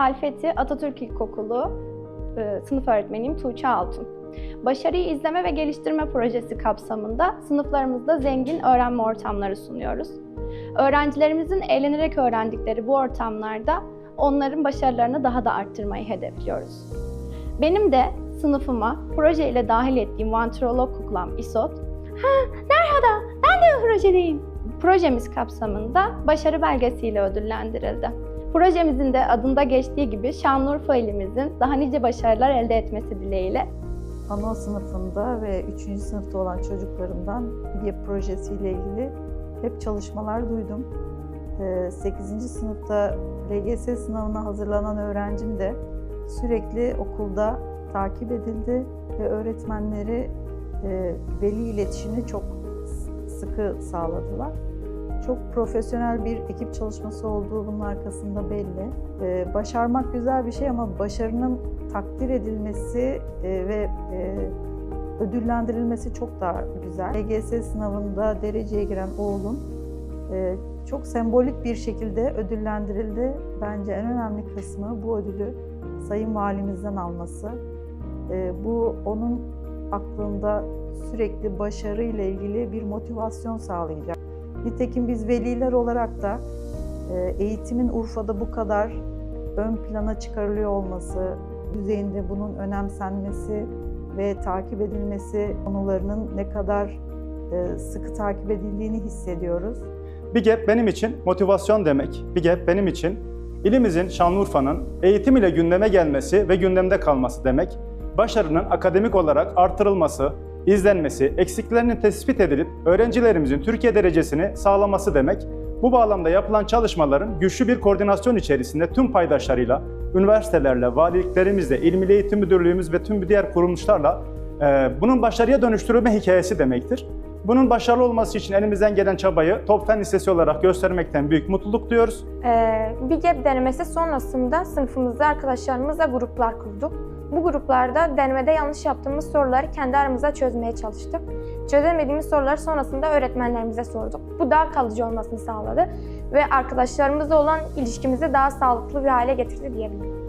Halfeti Atatürk İlkokulu e, sınıf öğretmeniyim Tuğçe Altun. Başarıyı izleme ve geliştirme projesi kapsamında sınıflarımızda zengin öğrenme ortamları sunuyoruz. Öğrencilerimizin eğlenerek öğrendikleri bu ortamlarda onların başarılarını daha da arttırmayı hedefliyoruz. Benim de sınıfıma proje ile dahil ettiğim vantrolog kuklam İsot, ha merhaba ben de projedeyim. Projemiz kapsamında başarı belgesiyle ödüllendirildi. Projemizin de adında geçtiği gibi Şanlıurfa ilimizin daha nice başarılar elde etmesi dileğiyle Ana sınıfında ve 3. sınıfta olan çocuklarımdan bir projesiyle ilgili hep çalışmalar duydum. 8. sınıfta LGS sınavına hazırlanan öğrencim de sürekli okulda takip edildi ve öğretmenleri e, veli iletişimini çok sıkı sağladılar. Çok profesyonel bir ekip çalışması olduğu bunun arkasında belli. Ee, başarmak güzel bir şey ama başarının takdir edilmesi e, ve e, ödüllendirilmesi çok daha güzel. LGS sınavında dereceye giren oğlum e, çok sembolik bir şekilde ödüllendirildi. Bence en önemli kısmı bu ödülü Sayın Valimizden alması. E, bu onun aklında sürekli başarı ile ilgili bir motivasyon sağlayacak. Nitekim biz veliler olarak da e, eğitimin Urfa'da bu kadar ön plana çıkarılıyor olması, düzeyinde bunun önemsenmesi ve takip edilmesi konularının ne kadar e, sıkı takip edildiğini hissediyoruz. BİGEP benim için motivasyon demek. BİGEP benim için ilimizin, Şanlıurfa'nın eğitim ile gündeme gelmesi ve gündemde kalması demek. Başarının akademik olarak artırılması, izlenmesi, eksiklerinin tespit edilip öğrencilerimizin Türkiye derecesini sağlaması demek. Bu bağlamda yapılan çalışmaların güçlü bir koordinasyon içerisinde tüm paydaşlarıyla, üniversitelerle, valiliklerimizle, İl Eğitim Müdürlüğümüz ve tüm diğer kuruluşlarla e, bunun başarıya dönüştürülme hikayesi demektir. Bunun başarılı olması için elimizden gelen çabayı Top Fen Lisesi olarak göstermekten büyük mutluluk duyuyoruz. Ee, bir GEP denemesi sonrasında sınıfımızda arkadaşlarımızla gruplar kurduk. Bu gruplarda denemede yanlış yaptığımız soruları kendi aramızda çözmeye çalıştık. Çözemediğimiz soruları sonrasında öğretmenlerimize sorduk. Bu daha kalıcı olmasını sağladı ve arkadaşlarımızla olan ilişkimizi daha sağlıklı bir hale getirdi diyebilirim.